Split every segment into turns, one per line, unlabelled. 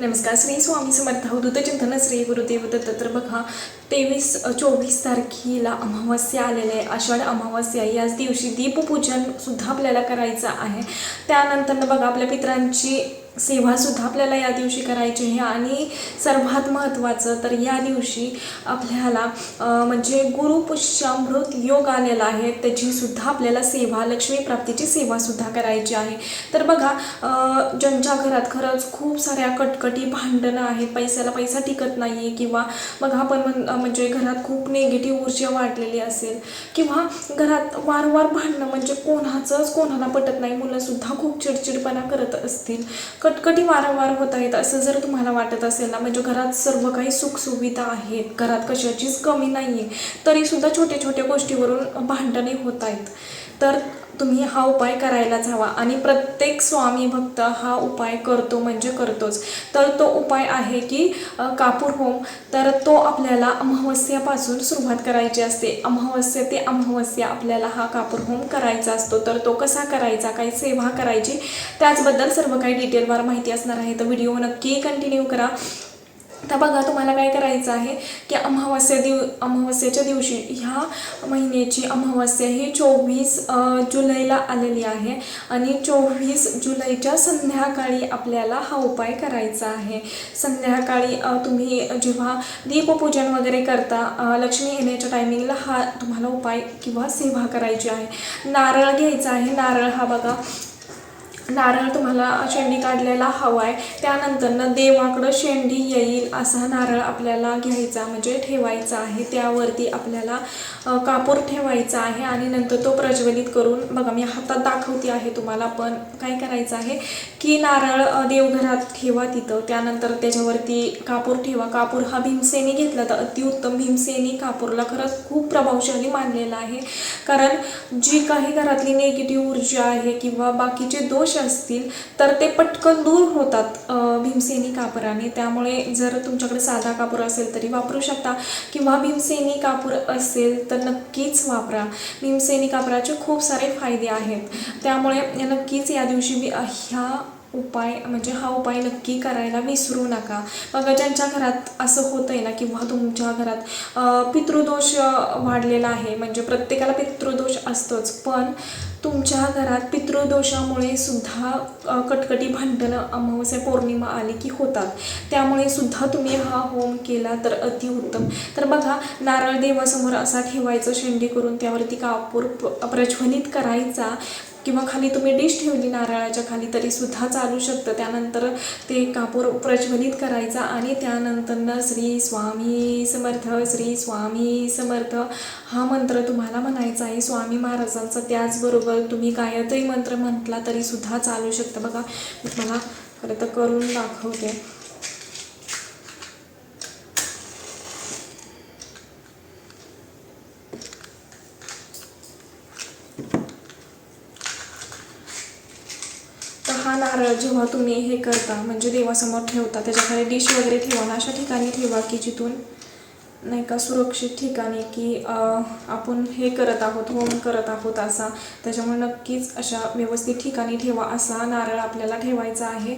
नमस्कार श्री स्वामी समर्थ. हो, दूतचिंतन चिंतन श्री गुरुदेव दत्त तर बघा तेवीस चोवीस तारखेला अमावस्या आलेले आहे. आषाढ अमावस्या याच दिवशी दीपपूजन सुद्धा आपल्याला करायचं आहे. त्यानंतर बघा आपल्या पित्रांची सेवासुद्धा आपल्याला या दिवशी करायची आहे. आणि सर्वात महत्त्वाचं तर या दिवशी आपल्याला म्हणजे गुरुपुष्यामृत योग आलेला आहे. त्याचीसुद्धा आपल्याला सेवा लक्ष्मी प्राप्तीची सेवासुद्धा करायची आहे. तर बघा ज्यांच्या घरात खरंच खूप साऱ्या कटकटी भांडणं आहेत पैशाला पैसा टिकत नाही आहे किंवा मग आपण म्हण म्हणजे घरात खूप निगेटिव्ह ऊर्जा वाढलेली असेल किंवा घरात वारंवार भांडणं म्हणजे कोणाचंच कोणाला पटत नाही. मुलंसुद्धा खूप चिडचिडपणा करत असतील. कटकटी वारंवार होत आहेत असं जर तुम्हाला वाटत असेल ना म्हणजे घरात सर्व काही सुखसुविधा आहेत घरात कशाचीच कमी नाही आहे तरीसुद्धा छोट्या छोट्या गोष्टीवरून भांडणे होत आहेत. तर तुम्ही हा उपाय करायलाच हवा आणि प्रत्येक स्वामी भक्त हा उपाय करतो म्हणजे करतोच. तर तो उपाय आहे की कापूर होम तर तो आपल्याला अमावस्यापासून सुरुवात करायची असते. अमावस्या ते अमावस्या आपल्याला हा कापूर होम करायचा असतो. तर तो कसा करायचा काही सेवा करायची त्याचबद्दल सर्व काही डिटेल तुम्हाला माहिती असणार आहे तर व्हिडिओ नक्की कंटिन्यू करा. तर बघा तुम्हाला काय करायचं आहे की अमावस्या दिव अमावस्याच्या दिवशी ह्या महिन्याची अमावस्या ही चोवीस जुलैला आलेली आहे आणि चोवीस जुलैच्या संध्याकाळी आपल्याला हा उपाय करायचा आहे. संध्याकाळी तुम्ही जेव्हा दीपपूजन वगैरे करता लक्ष्मी येण्याच्या टायमिंगला हा तुम्हाला उपाय किंवा सेवा करायची आहे. नारळ घ्यायचा आहे. नारळ हा बघा नारळ तुम्हाला शेंडी काढलेला हवा आहे त्यानंतरनं देवाकडं शेंडी येईल असा नारळ आपल्याला घ्यायचा म्हणजे ठेवायचा आहे. त्यावरती आपल्याला कापूर ठेवायचा आहे आणि नंतर तो प्रज्वलित करून बघा मी हातात दाखवते आहे तुम्हाला पण काय करायचं आहे की नारळ देवघरात ठेवा तिथं. त्यानंतर त्याच्यावरती कापूर ठेवा. कापूर हा भीमसेनी घेतला तर अतिउत्तम भीमसेनी कापूरला खरंच खूप प्रभावशाली मानलेला आहे. कारण जी काही घरातली निगेटिव्ह ऊर्जा आहे किंवा बाकीचे दोष असतील तर ते पटकन दूर होतात भीमसेनी कापराने. त्यामुळे जर तुमच्याकडे साधा कापूर असेल तरी वापरू शकता. किंवा भीमसेनी कापूर असेल तर नक्कीच वापरा. भीमसेनी कापराचे खूप सारे फायदे आहेत. त्यामुळे नक्कीच या दिवशी मी ह्या उपाय म्हणजे हा उपाय नक्की करायला विसरू नका. बघा ज्यांच्या घरात असं होतं आहे ना किंवा तुमच्या घरात पितृदोष वाढलेला आहे म्हणजे प्रत्येकाला पितृदोष असतोच पण तुमच्या घरात पितृदोषामुळे सुद्धा कटकटी भांडणं अमावस्या पौर्णिमा आली की होतात. त्यामुळे सुद्धा तुम्ही हा होम केला तर अतिउत्तम तर बघा नारळ देवासमोर असा ठेवायचं शेंडी करून त्यावरती कापूर प्रज्वलित करायचा. किंवा खाली तुम्ही डिश ठेवली नारळाच्या खाली तरी सुद्धा चालू शकतं. त्यानंतर ते कापूर प्रज्वलित करायचा आणि त्यानंतरनं श्री स्वामी समर्थ श्री स्वामी समर्थ हा मंत्र तुम्हाला म्हणायचा आहे. स्वामी महाराजांचा त्याचबरोबर तुम्ही गायत्री मंत्र म्हटला तरी सुद्धा चालू शकतं. बघा मला तुम्हाला खरं तर करून दाखवते तर हा नारळ जेव्हा तुम्ही हे करता म्हणजे देवासमोर ठेवता त्याच्याखाली डिश वगैरे ठेवा ना अशा ठिकाणी ठेवा की जिथून नाही का सुरक्षित ठिकाणी की आपण हे करत आहोत होम करत आहोत असा. त्याच्यामुळे नक्कीच अशा व्यवस्थित ठिकाणी ठेवा असा नारळ आपल्याला ठेवायचा आहे.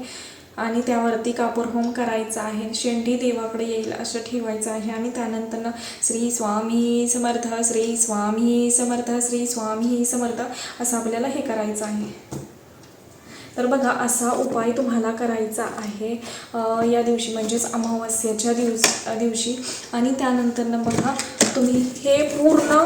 आणि त्यावरती कापूर होम करायचा आहे. शेंडी देवाकडे येईल असं ठेवायचं आहे. आणि त्यानंतर श्री स्वामी समर्थ श्री स्वामी समर्थ श्री स्वामी समर्थ असं आपल्याला हे करायचं आहे. तर बघा असा उपाय तुम्हाला करायचा आहे. या दिवशी म्हणजेच अमावस्याच्या दिवस दिवशी. आणि त्यानंतर बघा तुम्ही हे पूर्ण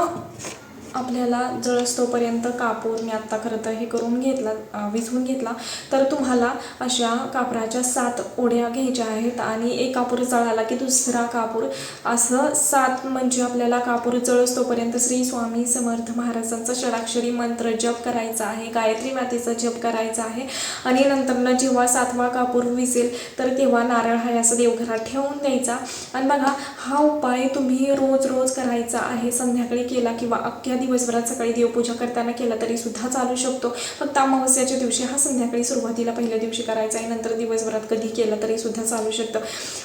आपल्याला जळस्तोपर्यंत कापूर मी आत्ता खरं तर हे करून घेतला विझवून घेतला. तर तुम्हाला अशा कापराच्या सात ओढ्या घ्यायच्या आहेत आणि एक कापूर जळाला की दुसरा कापूर. असं सात म्हणजे आपल्याला कापूर जळस्तोपर्यंत श्री स्वामी समर्थ महाराजांचा षडाक्षरी मंत्र जप करायचा आहे गायत्री मातेचा जप करायचा आहे. आणि नंतर जेव्हा सातवा कापूर विसेल तर तेव्हा नारळ हा असं देवघरात ठेवून द्यायचा. आणि बघा हा उपाय तुम्ही रोज रोज करायचा आहे संध्याकाळी केला किंवा अख्ख्या दिवसभरात सकाळी देवपूजा करताना केला तरी सुद्धा चालू शकतो. फक्त अमावस्याच्या दिवशी हा संध्याकाळी सुरुवातीला पहिल्या दिवशी करायचा आहे. नंतर दिवसभरात कधी केला तरी सुद्धा चालू शकतं.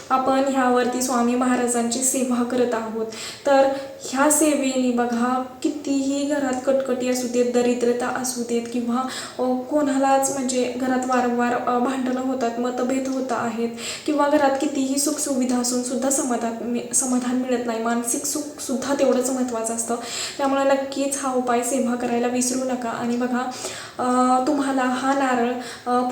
आपण ह्यावरती स्वामी महाराजांची सेवा करत आहोत. तर ह्या सेवेने बघा कितीही घरात कटकटी असू देत दरिद्रता असू देत किंवा कोणालाच म्हणजे घरात वारंवार भांडणं होतात मतभेद होत आहेत किंवा घरात कितीही सुखसुविधा असून सुद्धा समाधान समाधान मिळत नाही. मानसिक सुखसुद्धा तेवढंच महत्त्वाचं असतं. त्यामुळे नक्कीच हा उपाय सेवा करायला विसरू नका. आणि बघा तुम्हाला हा नारळ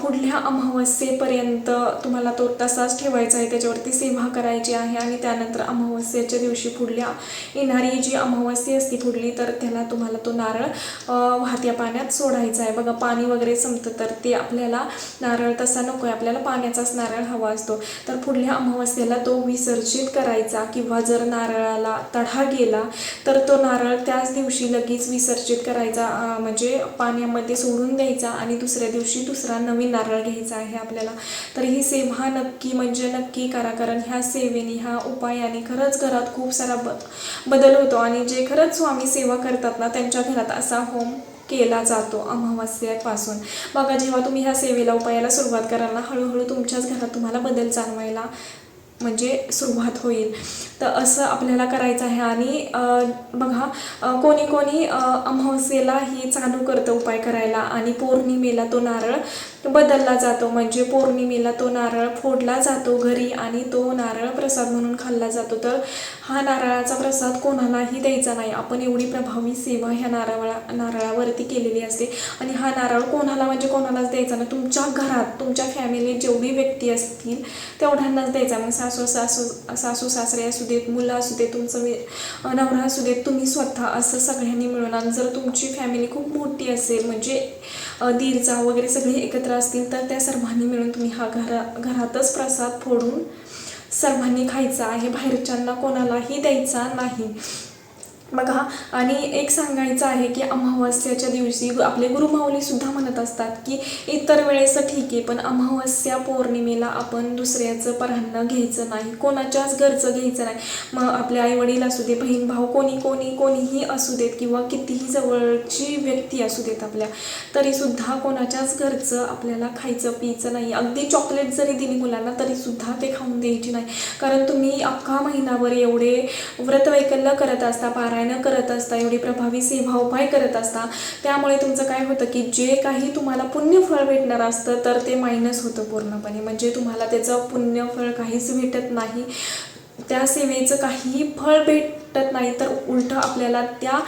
पुढल्या अमावस्येपर्यंत तुम्हाला तो तसाच ठेवायचा आहे. त्याच्यावरती सेवा करायची आहे आणि त्यानंतर अमावस्येच्या दिवशी पुढल्या येणारी जी अमावस्या असते पुढली तर त्याला तुम्हाला तो नारळ वाहत्या पाण्यात सोडायचा आहे. बघा पाणी वगैरे संपतं तर ते आपल्याला नारळ तसा नको आहे आपल्याला पाण्याचाच नारळ हवा असतो. तर पुढल्या अमावस्येला तो विसर्जित करायचा किंवा जर नारळाला तढा गेला तर तो नारळ त्याच दिवशी लगेच विसर्जित करायचा म्हणजे पाण्यामध्ये सोडून द्यायचा आणि दुसऱ्या दिवशी दुसरा नवीन नारळ घ्यायचा आहे आपल्याला. तर ही सेवा नक्की म्हणजे नक्की करा. कारण ह्या सेवेने ह्या उपायाने खरंच घरात खूप सारा ब बदल होतो आणि जे खरंच स्वामी सेवा करतात ना त्यांच्या घरात असा होम केला जातो अमावास्यापासून. बघा जेव्हा तुम्ही ह्या सेवेला उपायाला सुरुवात कराल ना हळूहळू तुमच्याच घरात तुम्हाला बदल जाणवायला म्हणजे सुरुवात होईल. तर असं आपल्याला करायचं आहे आणि बघा कोणी कोणी अमावस्येला ही चालू करतं उपाय करायला आणि पौर्णिमेला तो नारळ बदलला जातो. म्हणजे पौर्णिमेला तो नारळ फोडला जातो घरी आणि तो नारळ प्रसाद म्हणून खाल्ला जातो. तर हा नारळाचा प्रसाद कोणालाही द्यायचा नाही. आपण एवढी प्रभावी सेवा ह्या नारळा नारळावरती केलेली असते. आणि हा नारळ कोणाला म्हणजे कोणालाच द्यायचा नाही. तुमच्या घरात तुमच्या फॅमिलीत जेवढी व्यक्ती असतील तेवढ्यांनाच द्यायचा. मग सासू सासू सासू सासरे असू देत मुलं असू देत तुमचं नवरा असू देत तुम्ही स्वतः असं सगळ्यांनी मिळून. आणि जर तुमची फॅमिली खूप मोठी असेल म्हणजे दीर जाव वगैरे सगळे एकत्र असतील तर त्या सर्वांनी मिळून तुम्ही हा घरा घरातच प्रसाद फोडून सर्वांनी खायचा आहे. बाहेरच्यांना कोणालाही द्यायचा नाही. बघा. आणि एक सांगायचं आहे की अमावस्याच्या दिवशी आपले गुरुमाऊलीसुद्धा म्हणत असतात की इतर वेळेस ठीक आहे पण अमावस्या पौर्णिमेला आपण दुसऱ्याचं परान्न घ्यायचं नाही कोणाच्याच घरचं घ्यायचं नाही. मग आपले आईवडील असू दे बहीण भाऊ कोणी कोणी कोणीही असू देत किंवा कितीही जवळची व्यक्ती असू देत आपल्या तरीसुद्धा कोणाच्याच घरचं आपल्याला खायचं प्यायचं नाही. अगदी चॉकलेट जरी दिली मुलांना तरीसुद्धा ते खाऊन द्यायची नाही. कारण तुम्ही अख्खा महिनाभर एवढे व्रतवैकल्य करत असता पारायण करत असता एवढी प्रभावी सेवा उपाय करत असता त्यामुळे तुमचं काय होतं की जे काही तुम्हाला पुण्यफळ भेटणार असतं तर ते मायनस होतं पूर्णपणे. म्हणजे तुम्हाला त्याचं पुण्यफळ काहीच भेटत नाही. त्या सेवेचं काहीही फळ भेट पटत नाही तर उलटं आपल्याला त्या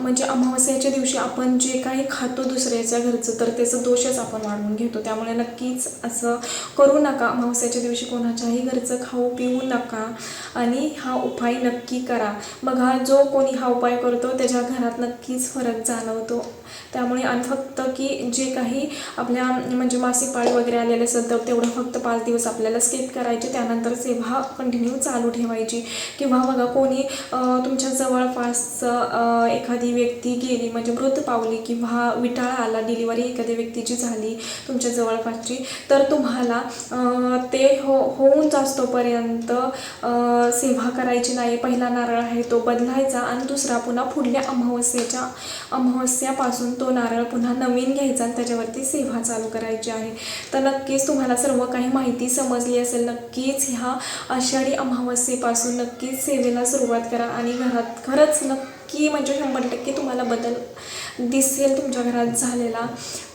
म्हणजे अमावस्याच्या दिवशी आपण जे काही खातो दुसऱ्याच्या घरचं तर त्याचं दोषच आपण वाढवून घेतो. त्यामुळे नक्कीच असं करू नका. अमावस्याच्या दिवशी कोणाच्याही घरचं खाऊ पिऊ नका. आणि हा उपाय नक्की करा. बघा जो कोणी हा उपाय करतो त्याच्या घरात नक्कीच फरक जाणवतो. त्यामुळे आणि फक्त की जे काही आपल्या म्हणजे मासिक पाळी वगैरे आलेले असेल तर तेवढं फक्त पाच दिवस आपल्याला स्किप करायचे. त्यानंतर सेवा कंटिन्यू चालू ठेवायची. किंवा बघा कोणी तुमच्या जवळपासचं एखादी व्यक्ती गेली म्हणजे मृत पावली किंवा विटाळा आला डिलिव्हरी एखाद्या व्यक्तीची झाली तुमच्या जवळपासची तर तुम्हाला ते हो होऊन जास्तोपर्यंत सेवा करायची नाही. पहिला नारळ आहे तो बदलायचा आणि दुसरा पुन्हा पुढल्या अमावस्येच्या अमावस्यापासून तो नारळ पुन्हा नवीन घ्यायचा आणि त्याच्यावरती सेवा चालू करायची आहे. तर नक्कीच तुम्हाला सर्व काही माहिती समजली असेल नक्कीच ह्या आषाढी अमावस्येपासून नक्कीच सेवेला सुरुवात करा आणि घरात खरंच नक्की म्हणजे शंभर टक्के तुम्हाला बदल दिसेल तुमच्या घरात झालेला.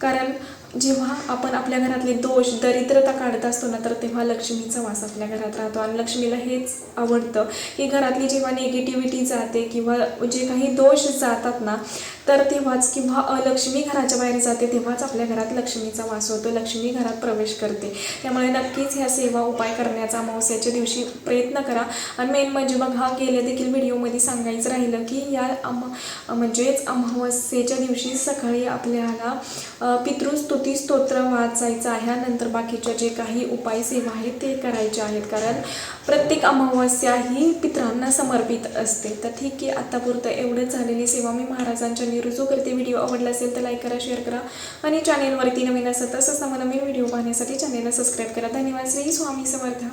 कारण जेव्हा आपण आपल्या घरातले दोष दरिद्रता काढत असतो ना तर तेव्हा लक्ष्मीचा वास आपल्या घरात राहतो. आणि लक्ष्मीला हेच आवडतं की घरातली जेव्हा निगेटिव्हिटी जाते किंवा जे काही दोष जातात ना तर तेव्हाच किंवा लक्ष्मी घराच्या बाहेर जाते तेव्हाच आपल्या घरात लक्ष्मीचा वास होतो लक्ष्मी घरात प्रवेश करते. त्यामुळे नक्कीच ह्या सेवा उपाय करण्याचा अमावस्याच्या दिवशी प्रयत्न करा. आणि मेन म्हणजे मग हा गेल्या देखील व्हिडिओमध्ये सांगायचं राहिलं की या अमा म्हणजेच अमावस्येच्या दिवशी सकाळी आपल्याला पितृस्तुती स्तोत्र वाचायचं आहे. नंतर बाकीच्या जे काही उपाय सेवा आहेत ते करायचे आहेत. कारण प्रत्येक अमावस्या ही पितरांना समर्पित असते. तर ठीक आहे आत्तापुरतं एवढंच झालेली सेवा मी महाराजांच्या निरुजू करते व्हिडिओ आवडला असेल तर लाईक करा शेअर करा. आणि चॅनेलवरती नवीन असत तसंच नवीन व्हिडिओ पाहण्यासाठी चॅनेलला सबस्क्राईब करा. धन्यवाद. श्री स्वामी समर्थ.